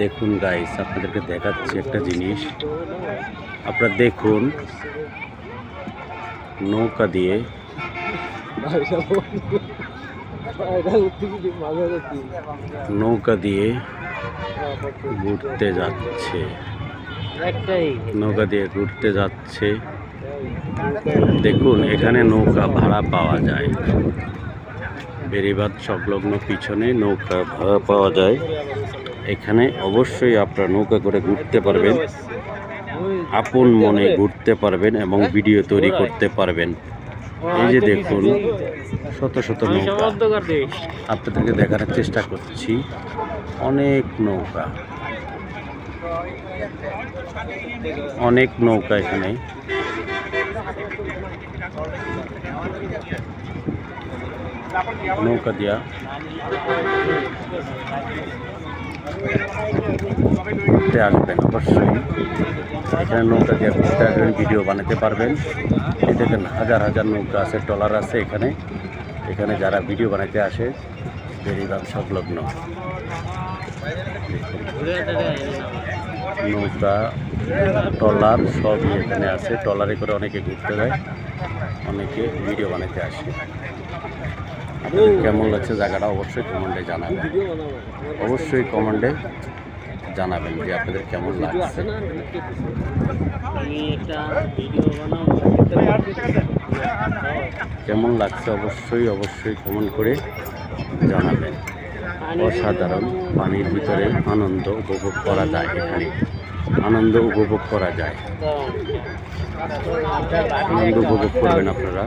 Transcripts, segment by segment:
দেখুন গাইস আপনাদেরকে দেখাচ্ছি একটা জিনিস। আপনারা দেখুন, নৌকা দিয়ে নৌকা দিয়ে ঘুরতে যাচ্ছে। নৌকা দিয়ে ঘুরতে যাচ্ছে। দেখুন, এখানে নৌকা ভাড়া পাওয়া যায়। বেরিবাদ সংলগ্ন পিছনে নৌকা ভাড়া পাওয়া যায়। এখানে অবশ্যই আপনারা নৌকা করে ঘুরতে পারবেন। আপন মনে ঘুরতে পারবেন এবং ভিডিও তৈরি করতে পারবেন। এই যে দেখুন, শত শত নৌকা। আপনাদেরকে দেখানোর চেষ্টা করছি। অনেক নৌকা। অনেক নৌকা এখানে। নৌকা দিয়া। ঘুরতে আসবেন অবশ্যই। এখানে নৌকা দিয়ে ঘুরতে আসবেন ভিডিও বানাতে পারবেন। এই দেখেন হাজার হাজার নৌকা আছে, ট্রলার আছে এখানে। এখানে যারা ভিডিও বানাতে আসে বেরিবাগ সংলগ্ন। নৌকা, ট্রলার সবই এখানে আছে। ট্রলারে করে অনেকে ঘুরতে যায়, অনেকে ভিডিও বানাতে আসে। কেমন লাগছে জায়গাটা অবশ্যই কমেন্টে জানাবেন। অবশ্যই কমেন্টে জানাবেন যে আপনাদের কেমন লাগছে। কেমন লাগছে অবশ্যই অবশ্যই কমেন্ট করে জানাবেন। অসাধারণ পানির ভিতরে আনন্দ উপভোগ করা যায় এখানে। আনন্দ উপভোগ করা যায়। আনন্দ উপভোগ করবেন আপনারা।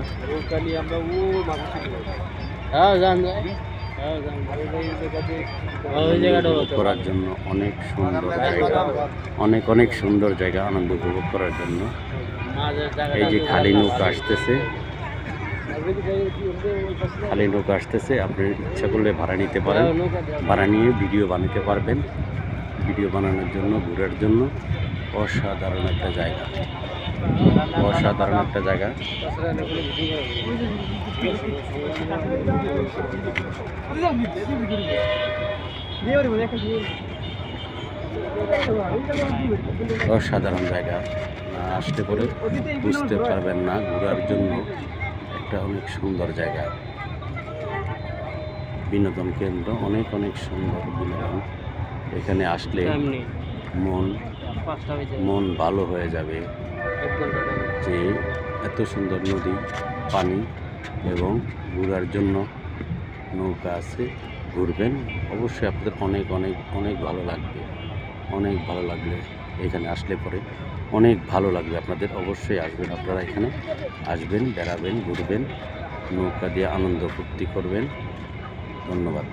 করার জন্য অনেক সুন্দর জায়গা। অনেক অনেক সুন্দর জায়গা আনন্দ উপভোগ করার জন্য। এই যে খালি নৌকা আসতেছে। খালি নৌকা আসতেছে আপনি ইচ্ছা করলে ভাড়া নিতে পারেন। ভাড়া নিয়ে ভিডিও বানাতে পারবেন। ভিডিও বানানোর জন্য ঘোরার জন্য। অসাধারণ একটা জায়গা। অসাধারণ একটা জায়গা। অসাধারণ জায়গা। আসতে পরে বুঝতে পারবেন না ঘোরার জন্য একটা অনেক সুন্দর জায়গা। বিনোদন কেন্দ্র অনেক অনেক সুন্দর বিনোদন। এখানে আসলে মন মন ভালো হয়ে যাবে। যে এত সুন্দর নদী, পানি এবং ঘোরার জন্য নৌকা আছে, ঘুরবেন। অবশ্যই আপনাদের অনেক অনেক অনেক ভালো লাগবে। অনেক ভালো লাগবে এখানে আসলে পরে অনেক ভালো লাগবে। আপনাদের অবশ্যই আসবেন, আপনারা এখানে আসবেন, বেড়াবেন, ঘুরবেন, নৌকা দিয়ে আনন্দ ফুর্তি করবেন। ধন্যবাদ।